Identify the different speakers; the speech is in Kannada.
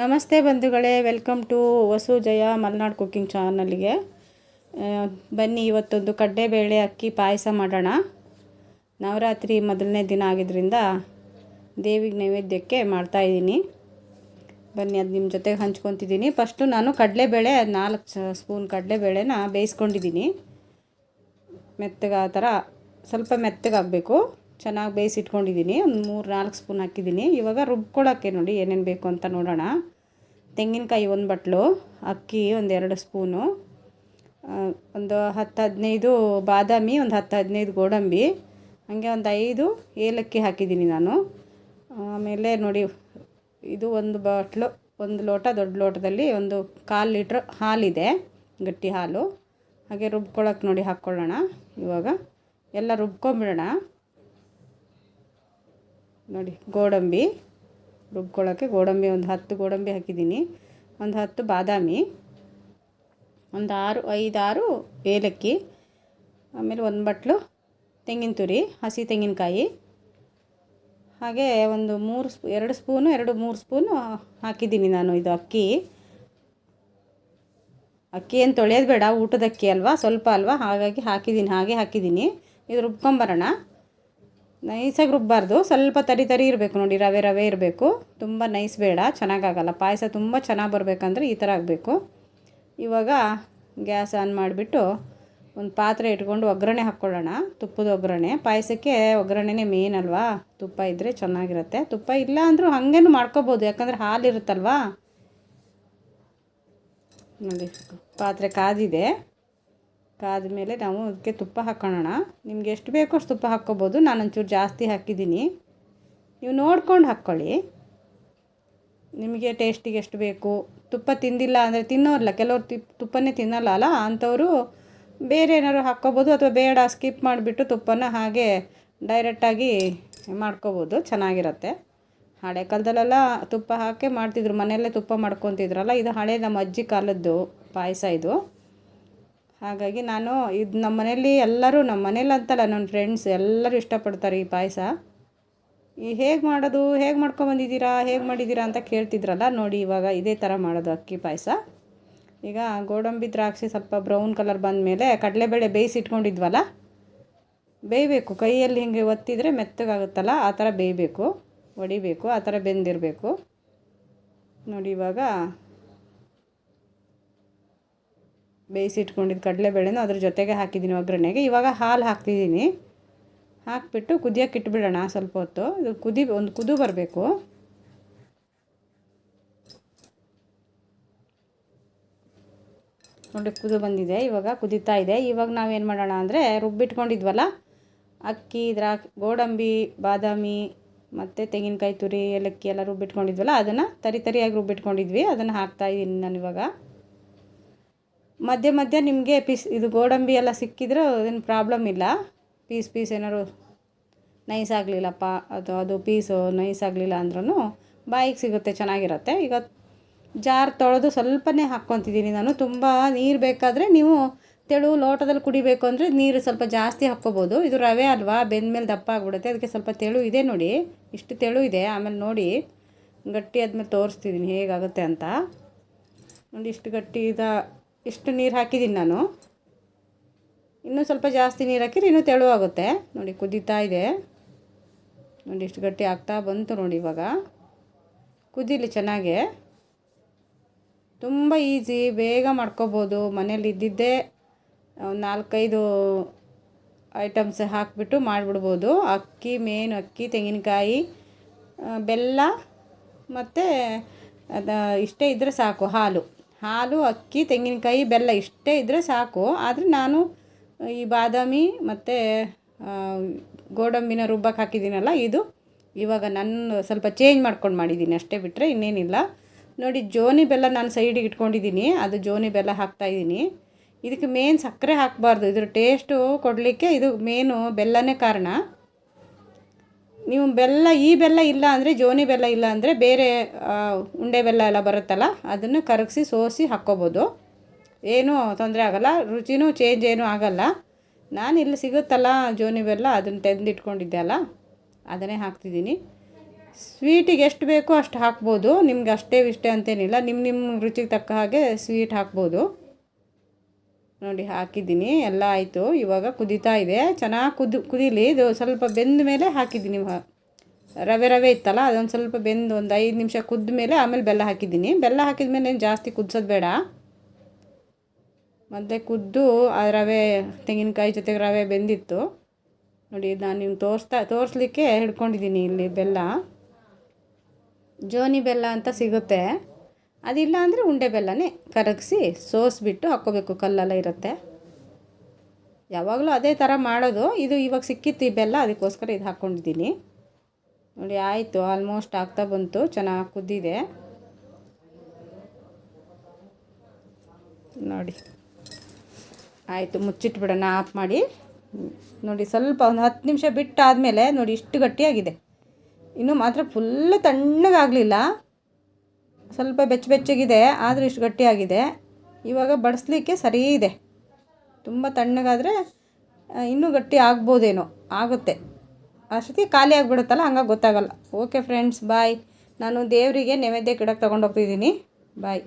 Speaker 1: ನಮಸ್ತೆ ಬಂಧುಗಳೇ, welcome to Vasu Jaya Malenadu cooking ಚಾನಲ್ಗೆ. ಬನ್ನಿ, ಇವತ್ತೊಂದು ಕಡ್ಲೆಬೇಳೆ ಅಕ್ಕಿ ಪಾಯಸ ಮಾಡೋಣ. ನವರಾತ್ರಿ ಮೊದಲನೇ ದಿನ ಆಗಿದ್ದರಿಂದ ದೇವಿಗೆ ನೈವೇದ್ಯಕ್ಕೆ ಮಾಡ್ತಾಯಿದ್ದೀನಿ ಬನ್ನಿ, ಅದು ನಿಮ್ಮ ಜೊತೆಗೆ ಹಂಚ್ಕೊತಿದ್ದೀನಿ. ಫಸ್ಟು ನಾನು ಕಡಲೆಬೇಳೆ ನಾಲ್ಕು ಸ್ಪೂನ್ ಕಡಲೆಬೇಳೆನ ಬೇಯಿಸ್ಕೊಂಡಿದ್ದೀನಿ. ಮೆತ್ತಗೆ ಆ ಥರ ಸ್ವಲ್ಪ ಮೆತ್ತಗಾಗಬೇಕು. ಚೆನ್ನಾಗಿ ಬೇಯಿಸಿಟ್ಕೊಂಡಿದ್ದೀನಿ. ಒಂದು ಮೂರು, ನಾಲ್ಕು ಸ್ಪೂನ್ ಹಾಕಿದ್ದೀನಿ. ಇವಾಗ ರುಬ್ಕೊಳ್ಳೋಕ್ಕೆ ನೋಡಿ ಏನೇನು ಬೇಕು ಅಂತ ನೋಡೋಣ. ತೆಂಗಿನಕಾಯಿ ಒಂದು ಬಟ್ಲು, ಅಕ್ಕಿ ಒಂದು ಎರಡು ಸ್ಪೂನು ಒಂದು ಹತ್ತು ಹದಿನೈದು ಬಾದಾಮಿ, ಒಂದು ಹತ್ತು ಹದಿನೈದು ಗೋಡಂಬಿ, ಹಾಗೆ ಒಂದು ಐದು ಏಲಕ್ಕಿ ಹಾಕಿದ್ದೀನಿ ನಾನು. ಆಮೇಲೆ ನೋಡಿ, ಇದು ಒಂದು ಬಾಟ್ಲು, ಒಂದು ಲೋಟ, ದೊಡ್ಡ ಲೋಟದಲ್ಲಿ ಒಂದು ಕಾಲು ಲೀಟ್ರ್ ಹಾಲಿದೆ, ಗಟ್ಟಿ ಹಾಲು. ಹಾಗೆ ರುಬ್ಕೊಳ್ಳೋಕೆ ನೋಡಿ ಹಾಕ್ಕೊಳ್ಳೋಣ ಇವಾಗ. ಎಲ್ಲ ರುಬ್ಕೊಂಬಿಡೋಣ. ನೋಡಿ, ಗೋಡಂಬಿ. ರುಬ್ಕೊಳ್ಳೋಕ್ಕೆ ಗೋಡಂಬಿ, ಒಂದು ಹತ್ತು ಗೋಡಂಬಿ ಹಾಕಿದ್ದೀನಿ. ಒಂದು ಹತ್ತು ಬಾದಾಮಿ. ಒಂದು ಆರು, ಐದಾರು ಏಲಕ್ಕಿ. ಆಮೇಲೆ ಒಂದು ಬಟ್ಲು ತೆಂಗಿನ ತುರಿ, ಹಸಿ ತೆಂಗಿನಕಾಯಿ. ಹಾಗೆ ಒಂದು ಮೂರು ಸ್ಪೂ, ಎರಡು ಸ್ಪೂನು, ಎರಡು ಮೂರು ಸ್ಪೂನು ಹಾಕಿದ್ದೀನಿ ನಾನು ಇದು ಅಕ್ಕಿ. ಅಕ್ಕಿ ಏನು ತೊಳೆಯೋದು ಬೇಡ, ಊಟದ ಅಕ್ಕಿ ಅಲ್ವಾ, ಸ್ವಲ್ಪ ಅಲ್ವಾ, ಹಾಗಾಗಿ ಹಾಕಿದ್ದೀನಿ, ಹಾಗೆ ಹಾಕಿದ್ದೀನಿ. ಇದು ರುಬ್ಕೊಂಬರೋಣ. ನೈಸಾಗಿ ರುಬ್ಬಾರ್ದು. ಸ್ವಲ್ಪ ತರಿ ತರಿ ಇರಬೇಕು ನೋಡಿ, ರವೆ ರವೆ ಇರಬೇಕು. ತುಂಬ ನೈಸ್ ಬೇಡ, ಚೆನ್ನಾಗಾಗಲ್ಲ. ಪಾಯಸ ತುಂಬ ಚೆನ್ನಾಗಿ ಬರಬೇಕಂದ್ರೆ ಈ ಥರ ಆಗಬೇಕು. ಇವಾಗ ಗ್ಯಾಸ್ ಆನ್ ಮಾಡಿಬಿಟ್ಟು ಒಂದು ಪಾತ್ರೆ ಇಟ್ಕೊಂಡು ಒಗ್ಗರಣೆ ಹಾಕ್ಕೊಳ್ಳೋಣ. ತುಪ್ಪದ ಒಗ್ಗರಣೆ. ಪಾಯಸಕ್ಕೆ ಒಗ್ಗರಣೆನೇ ಮೇನ್ ಅಲ್ವಾ? ತುಪ್ಪ ಇದ್ದರೆ ಚೆನ್ನಾಗಿರುತ್ತೆ. ತುಪ್ಪ ಇಲ್ಲ ಅಂದರೂ ಹಾಗೇನು ಮಾಡ್ಕೋಬೋದು. ಯಾಕಂದರೆ ಹಾಲಿರುತ್ತಲ್ವಾ? ನೋಡಿ, ಪಾತ್ರೆ ಕಾದಿದೆ. ಕಾದ ಮೇಲೆ ನಾವು ಅದಕ್ಕೆ ತುಪ್ಪ ಹಾಕೋಣ ನಿಮ್ಗೆ ಎಷ್ಟು ಬೇಕೋ ಅಷ್ಟು ತುಪ್ಪ ಹಾಕ್ಕೋಬೋದು. ನಾನು ಒಂಚೂರು ಜಾಸ್ತಿ ಹಾಕಿದ್ದೀನಿ. ನೀವು ನೋಡ್ಕೊಂಡು ಹಾಕ್ಕೊಳ್ಳಿ. ನಿಮಗೆ ಟೇಸ್ಟಿಗೆ ಎಷ್ಟು ಬೇಕು? ತುಪ್ಪ ತಿಂದಿಲ್ಲ ಅಂದರೆ ತಿನ್ನೋರಲ್ಲ ಕೆಲವರು ತುಪ್ಪನೇ ತಿನ್ನಲ್ಲ ಅಲ್ಲ? ಅಂಥವರು ಬೇರೆ ಏನಾದ್ರು ಹಾಕ್ಕೋಬೋದು ಅಥವಾ ಬೇಡ, ಸ್ಕಿಪ್ ಮಾಡಿಬಿಟ್ಟು ತುಪ್ಪನ ಹಾಗೆ ಡೈರೆಕ್ಟಾಗಿ ಮಾಡ್ಕೋಬೋದು. ಚೆನ್ನಾಗಿರುತ್ತೆ. ಹಳೆ ಕಾಲದಲ್ಲೆಲ್ಲ ತುಪ್ಪ ಹಾಕಿ ಮಾಡ್ತಿದ್ರು. ಮನೆಯಲ್ಲೇ ತುಪ್ಪ ಮಾಡ್ಕೊತಿದ್ರಲ್ಲ? ಇದು ಹಳೆ ನಮ್ಮ ಅಜ್ಜಿ ಕಾಲದ್ದು ಪಾಯಸ ಇದು. ಹಾಗಾಗಿ ನಾನು ಇದು ನಮ್ಮ ಮನೇಲಿ ಎಲ್ಲರೂ ನಮ್ಮ ಮನೇಲಿ ಅಂತಲ್ಲ ನನ್ನ ಫ್ರೆಂಡ್ಸ್ ಎಲ್ಲರೂ ಇಷ್ಟಪಡ್ತಾರೆ ಈ ಪಾಯಸ. ಈ ಹೇಗೆ ಮಾಡೋದು, ಹೇಗೆ ಮಾಡ್ಕೊಂಬಂದಿದ್ದೀರಾ ಹೇಗೆ ಮಾಡಿದ್ದೀರಾ ಅಂತ ಕೇಳ್ತಿದ್ರಲ್ಲ ನೋಡಿ ಇವಾಗ ಇದೇ ಥರ ಮಾಡೋದು ಅಕ್ಕಿ ಪಾಯಸ. ಈಗ ಗೋಡಂಬಿ ದ್ರಾಕ್ಷಿ ಸ್ವಲ್ಪ ಬ್ರೌನ್ ಕಲರ್ ಬಂದ ಮೇಲೆ ಕಡಲೆಬೇಳೆ ಬೇಯಿಸಿಟ್ಕೊಂಡಿದ್ವಲ್ಲ, ಬೇಯಬೇಕು. ಕೈಯಲ್ಲಿ ಹಿಂಗೆ ಒತ್ತಿದರೆ ಮೆತ್ತಗಾಗುತ್ತಲ್ಲ, ಆ ಥರ ಬೇಯಬೇಕು, ಒಡಿಬೇಕು, ಆ ಥರ ಬೆಂದಿರಬೇಕು. ನೋಡಿ ಇವಾಗ ಬೇಯಿಸಿಟ್ಕೊಂಡಿದ್ದು ಕಡಲೆಬೇಳೆನೂ ಅದ್ರ ಜೊತೆಗೆ ಹಾಕಿದ್ದೀನಿ ಒಗ್ಗರಣೆಗೆ. ಇವಾಗ ಹಾಲು ಹಾಕ್ತಿದ್ದೀನಿ. ಹಾಕಿಬಿಟ್ಟು ಕುದಿಯೋಕೆ ಇಟ್ಬಿಡೋಣ ಸ್ವಲ್ಪ ಹೊತ್ತು. ಇದು ಕುದಿ, ಒಂದು ಕುದು ಬರಬೇಕು. ನೋಡಿ ಕುದು ಬಂದಿದೆ. ಇವಾಗ ಕುದೀತಾ ಇದೆ. ಇವಾಗ ನಾವೇನು ಮಾಡೋಣ ಅಂದರೆ ರುಬ್ಬಿಟ್ಕೊಂಡಿದ್ವಲ್ಲ, ಅಕ್ಕಿ, ದ್ರಾಕ್ಷಿ, ಗೋಡಂಬಿ, ಬಾದಾಮಿ, ಮತ್ತು ತೆಂಗಿನಕಾಯಿ ತುರಿ, ಏಲಕ್ಕಿ ಎಲ್ಲ ರುಬ್ಬಿಟ್ಕೊಂಡಿದ್ವಲ್ಲ, ಅದನ್ನು ತರಿ ತರಿಯಾಗಿ ರುಬ್ಬಿಟ್ಕೊಂಡಿದ್ವಿ. ಅದನ್ನು ಹಾಕ್ತಾಯಿದ್ದೀನಿ ನಾನು ಇವಾಗ. ಮಧ್ಯೆ ಮಧ್ಯೆ ನಿಮಗೆ ಪೀಸ್, ಇದು ಗೋಡಂಬಿ ಎಲ್ಲ ಸಿಕ್ಕಿದ್ರೆ ಏನು ಪ್ರಾಬ್ಲಮ್ ಇಲ್ಲ. ಪೀಸ್ ಪೀಸ್ ಏನಾದ್ರು ನೈಸ್ ಆಗಲಿಲ್ಲಪ್ಪ, ಅದು ಅದು ಪೀಸು ನೈಸ್ ಆಗಲಿಲ್ಲ ಅಂದ್ರೂ ಬಾಯಿಗೆ ಸಿಗುತ್ತೆ, ಚೆನ್ನಾಗಿರುತ್ತೆ. ಈಗ ಜಾರ್ ತೊಳೆದು ಸ್ವಲ್ಪನೇ ಹಾಕ್ಕೊತಿದ್ದೀನಿ ನಾನು. ತುಂಬ ನೀರು ಬೇಕಾದರೆ ನೀವು ತೆಳು ಲೋಟದಲ್ಲಿ ಕುಡಿಬೇಕು ಅಂದರೆ ನೀರು ಸ್ವಲ್ಪ ಜಾಸ್ತಿ ಹಾಕ್ಕೋಬೋದು. ಇದು ರವೆ ಅಲ್ವಾ, ಬೆಂದಮೇಲೆ ದಪ್ಪ ಆಗಿಬಿಡುತ್ತೆ. ಅದಕ್ಕೆ ಸ್ವಲ್ಪ ತೆಳು ಇದೆ ನೋಡಿ. ಇಷ್ಟು ತೆಳು ಇದೆ, ಆಮೇಲೆ ನೋಡಿ. ಗಟ್ಟಿ ಆದಮೇಲೆ ತೋರಿಸ್ತಿದ್ದೀನಿ ಹೇಗಾಗುತ್ತೆ ಅಂತ. ನೋಡಿ, ಇಷ್ಟು ಗಟ್ಟಿ ಇದ ಇಷ್ಟು ನೀರು ಹಾಕಿದ್ದೀನಿ ನಾನು. ಇನ್ನೂ ಸ್ವಲ್ಪ ಜಾಸ್ತಿ ನೀರು ಹಾಕಿದ್ರೆ ಇನ್ನೂ ತೆಳುವಾಗುತ್ತೆ. ನೋಡಿ, ಕುದೀತಾ ಇದೆ. ನೋಡಿ, ಇಷ್ಟು ಗಟ್ಟಿ ಆಗ್ತಾ ಬಂತು ನೋಡಿ ಇವಾಗ. ಕುದೀಲಿ ಚೆನ್ನಾಗೆ. ತುಂಬ ಈಸಿ, ಬೇಗ ಮಾಡ್ಕೋಬೋದು. ಮನೇಲಿ ಇದ್ದಿದ್ದೇ ಒಂದು ನಾಲ್ಕೈದು ಐಟಮ್ಸ್ ಹಾಕಿಬಿಟ್ಟು ಮಾಡಿಬಿಡ್ಬೋದು. ಅಕ್ಕಿ, ಮೇನ್ ಅಕ್ಕಿ, ತೆಂಗಿನಕಾಯಿ ಬೆಲ್ಲ ಮತ್ತು ಅದು ಇಷ್ಟೇ ಇದ್ದರೆ ಸಾಕು, ಹಾಲು. ಹಾಲು, ಅಕ್ಕಿ, ತೆಂಗಿನಕಾಯಿ, ಬೆಲ್ಲ ಇಷ್ಟೇ ಇದ್ದರೆ ಸಾಕು. ಆದರೆ ನಾನು ಈ ಬಾದಾಮಿ ಮತ್ತು ಗೋಡಂಬಿನ ರುಬ್ಬಕ್ಕೆ ಹಾಕಿದ್ದೀನಲ್ಲ, ಇದು ಇವಾಗ ನಾನು ಸ್ವಲ್ಪ ಚೇಂಜ್ ಮಾಡ್ಕೊಂಡು ಮಾಡಿದ್ದೀನಿ. ಅಷ್ಟೇ ಬಿಟ್ಟರೆ ಇನ್ನೇನಿಲ್ಲ. ನೋಡಿ, ಜೋನಿ ಬೆಲ್ಲ ನಾನು ಸೈಡಿಗೆ ಇಟ್ಕೊಂಡಿದ್ದೀನಿ. ಅದು ಜೋನಿ ಬೆಲ್ಲ ಹಾಕ್ತಾಯಿದ್ದೀನಿ ಇದಕ್ಕೆ ಮೇನ್ ಸಕ್ಕರೆ ಹಾಕಬಾರ್ದು. ಇದ್ರ ಟೇಸ್ಟು ಕೊಡಲಿಕ್ಕೆ ಇದು ಮೇನು ಬೆಲ್ಲನೇ ಕಾರಣ. ನೀವು ಬೆಲ್ಲ, ಈ ಬೆಲ್ಲ ಇಲ್ಲ ಅಂದರೆ, ಜೋನಿ ಬೆಲ್ಲ ಇಲ್ಲ ಅಂದರೆ ಬೇರೆ ಉಂಡೆ ಬೆಲ್ಲ ಎಲ್ಲ ಬರುತ್ತಲ್ಲ, ಅದನ್ನು ಕರಗಿಸಿ ಸೋಸಿ ಹಾಕ್ಕೋಬೋದು. ಏನೂ ತೊಂದರೆ ಆಗಲ್ಲ, ರುಚಿನೂ ಚೇಂಜ್ ಏನೂ ಆಗಲ್ಲ. ನಾನು ಇಲ್ಲಿ ಸಿಗುತ್ತಲ್ಲ ಜೋನಿ ಬೆಲ್ಲ, ಅದನ್ನು ತೆಗೆದಿಟ್ಕೊಂಡಿದ್ದೆ ಅಲ್ಲ, ಅದನ್ನೇ ಹಾಕ್ತಿದ್ದೀನಿ. ಸ್ವೀಟಿಗೆ ಎಷ್ಟು ಬೇಕೋ ಅಷ್ಟು ಹಾಕ್ಬೋದು, ನಿಮ್ಗೆ ಅಷ್ಟೇ ಇಷ್ಟೇ ಅಂತೇನಿಲ್ಲ ನಿಮ್ಮ ನಿಮ್ಮ ರುಚಿಗೆ ತಕ್ಕ ಹಾಗೆ ಸ್ವೀಟ್ ಹಾಕ್ಬೋದು. ನೋಡಿ, ಹಾಕಿದ್ದೀನಿ. ಎಲ್ಲ ಆಯಿತು. ಇವಾಗ ಕುದೀತಾ ಇದೆ. ಚೆನ್ನಾಗಿ ಕುದ್ದು ಕುದೀಲಿ. ಇದು ಸ್ವಲ್ಪ ಬೆಂದ ಮೇಲೆ ಹಾಕಿದ್ದೀನಿ. ರವೆ ರವೆ ಇತ್ತಲ್ಲ, ಅದೊಂದು ಸ್ವಲ್ಪ ಬೆಂದು ಒಂದು ಐದು ನಿಮಿಷ ಕುದ್ದ ಮೇಲೆ ಆಮೇಲೆ ಬೆಲ್ಲ ಹಾಕಿದ್ದೀನಿ. ಬೆಲ್ಲ ಹಾಕಿದ ಮೇಲೆ ಏನು ಜಾಸ್ತಿ ಕುದಿಸೋದು ಬೇಡ. ಮತ್ತು ಕುದ್ದು ಆ ರವೆ, ತೆಂಗಿನಕಾಯಿ ಜೊತೆಗೆ ರವೆ ಬೆಂದಿತ್ತು. ನೋಡಿ, ನಾನು ನಿಮ್ಗೆ ತೋರಿಸ್ತಾ, ತೋರಿಸ್ಲಿಕ್ಕೆ ಹಿಡ್ಕೊಂಡಿದ್ದೀನಿ ಇಲ್ಲಿ ಬೆಲ್ಲ. ಜೋನಿ ಬೆಲ್ಲ ಅಂತ ಸಿಗುತ್ತೆ. ಅದಿಲ್ಲ ಅಂದರೆ ಉಂಡೆ ಬೆಲ್ಲನೇ ಕರಗಿಸಿ ಸೋಸಿಬಿಟ್ಟು ಹಾಕ್ಕೋಬೇಕು. ಕಲ್ಲೆಲ್ಲ ಇರುತ್ತೆ. ಯಾವಾಗಲೂ ಅದೇ ಥರ ಮಾಡೋದು. ಇದು ಇವಾಗ ಸಿಕ್ಕಿತ್ತು ಈ ಬೆಲ್ಲ, ಅದಕ್ಕೋಸ್ಕರ ಇದು ಹಾಕ್ಕೊಂಡಿದ್ದೀನಿ. ನೋಡಿ, ಆಯಿತು. ಆಲ್ಮೋಸ್ಟ್ ಆಗ್ತಾ ಬಂತು. ಚೆನ್ನಾಗಿ ಕುದ್ದಿದೆ. ನೋಡಿ. ಆಯಿತು, ಮುಚ್ಚಿಟ್ಬಿಡೋಣ. ಆಫ್ ಮಾಡಿ. ನೋಡಿ, ಸ್ವಲ್ಪ ಒಂದು ಹತ್ತು ನಿಮಿಷ ಬಿಟ್ಟಾದಮೇಲೆ ನೋಡಿ, ಇಷ್ಟು ಗಟ್ಟಿಯಾಗಿದೆ. ಇನ್ನೂ ಮಾತ್ರ ಫುಲ್ಲು ತಣ್ಣಗಾಗಲಿಲ್ಲ. ಸ್ವಲ್ಪ ಬೆಚ್ಚ ಬೆಚ್ಚಗಿದೆ, ಆದರೆ ಇಷ್ಟು ಗಟ್ಟಿಯಾಗಿದೆ. ಇವಾಗ ಬಡಿಸ್ಲಿಕ್ಕೆ ಸರಿ ಇದೆ. ತುಂಬ ತಣ್ಣಗಾದರೆ ಇನ್ನೂ ಗಟ್ಟಿ ಆಗ್ಬೋದೇನೋ, ಆಗುತ್ತೆ. ಅಷ್ಟೊತ್ತಿಗೆ ಖಾಲಿ ಆಗಿಬಿಡುತ್ತಲ್ಲ, ಹಂಗಾಗಿ ಗೊತ್ತಾಗಲ್ಲ. ಓಕೆ ಫ್ರೆಂಡ್ಸ್ ಬಾಯ್ ನಾನು ದೇವರಿಗೆ ನೈವೇದ್ಯಕ್ಕೆ ಗಿಡಕ್ಕೆ ತೊಗೊಂಡೋಗ್ತಿದ್ದೀನಿ ಬಾಯ್